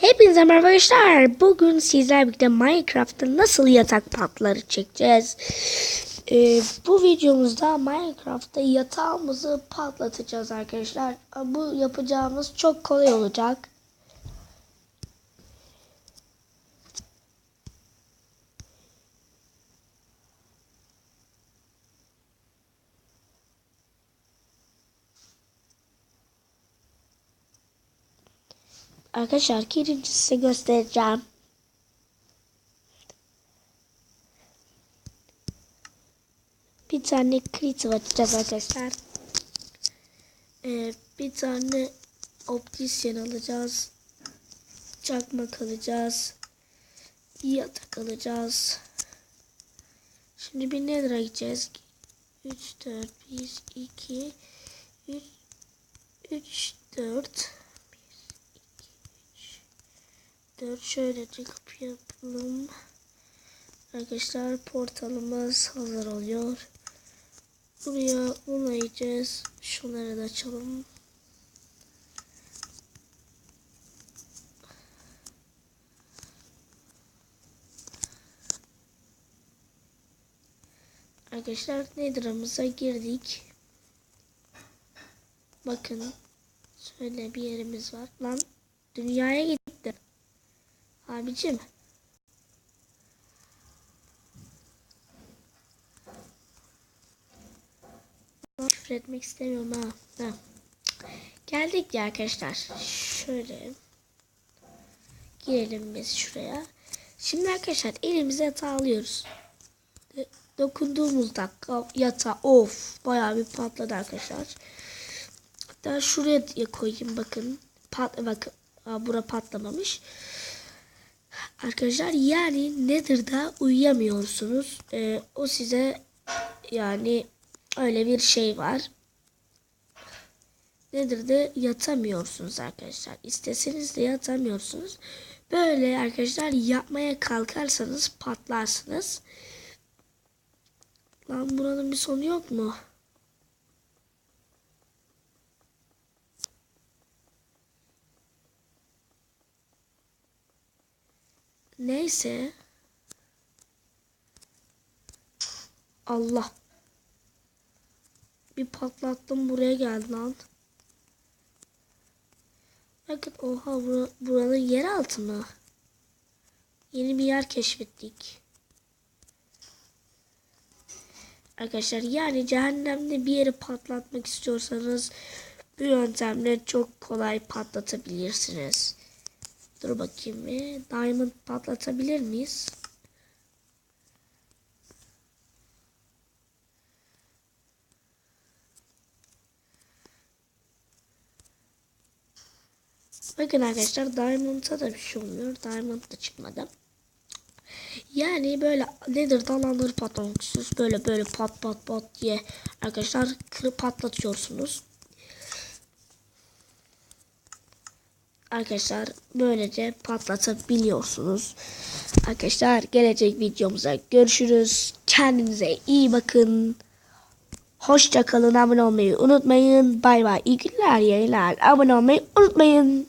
Hepinize merhaba arkadaşlar. Bugün sizlerle birlikte Minecraft'ta nasıl yatak patları çekeceğiz. Ee, bu videomuzda Minecraft'ta yatağımızı patlatacağız arkadaşlar. Bu yapacağımız çok kolay olacak. Arkadaşlar ikinci size göstereceğim. Bir tane creative açacağız arkadaşlar. Ee, bir tane optisyen alacağız. Çakmak alacağız. Yatak alacağız. Şimdi bir nether'a gideceğiz. 3, 4, 1, 2, 3, 3, 4, 4 şöyle çıkıp yapalım. Arkadaşlar portalımız hazır oluyor. Buraya yiyeceğiz. Şunları da açalım. Arkadaşlar Nether'ımıza girdik. Bakın. Şöyle bir yerimiz var. Lan dünyaya gittim. Abicim. Küfür etmek istemiyorum ha. ha. Geldik ya arkadaşlar. Şöyle. Girelim biz şuraya. Şimdi arkadaşlar elimize yatağı alıyoruz. De- Dokunduğumuz dakika yatağı of bayağı bir patladı arkadaşlar. Hatta şuraya koyayım bakın. Pat bakın. Aa, bura patlamamış. Arkadaşlar yani Nether'da uyuyamıyorsunuz. Ee, o size yani öyle bir şey var. Nether'da yatamıyorsunuz arkadaşlar. İsteseniz de yatamıyorsunuz. Böyle arkadaşlar yapmaya kalkarsanız patlarsınız. Lan buranın bir sonu yok mu? Neyse. Allah. Bir patlattım buraya geldi lan. Bakın oha bura, buranın yer altı mı? Yeni bir yer keşfettik. Arkadaşlar yani cehennemde bir yeri patlatmak istiyorsanız bu yöntemle çok kolay patlatabilirsiniz. Dur bakayım bir. Diamond patlatabilir miyiz? Bakın arkadaşlar Diamond'a da bir şey olmuyor. Diamond da çıkmadı. Yani böyle Nether alanları patlamak. Böyle böyle pat pat pat diye arkadaşlar kırıp patlatıyorsunuz. Arkadaşlar böylece patlatabiliyorsunuz. Arkadaşlar gelecek videomuza görüşürüz. Kendinize iyi bakın. Hoşça kalın. Abone olmayı unutmayın. Bay bay. İyi günler, yayınlar. Abone olmayı unutmayın.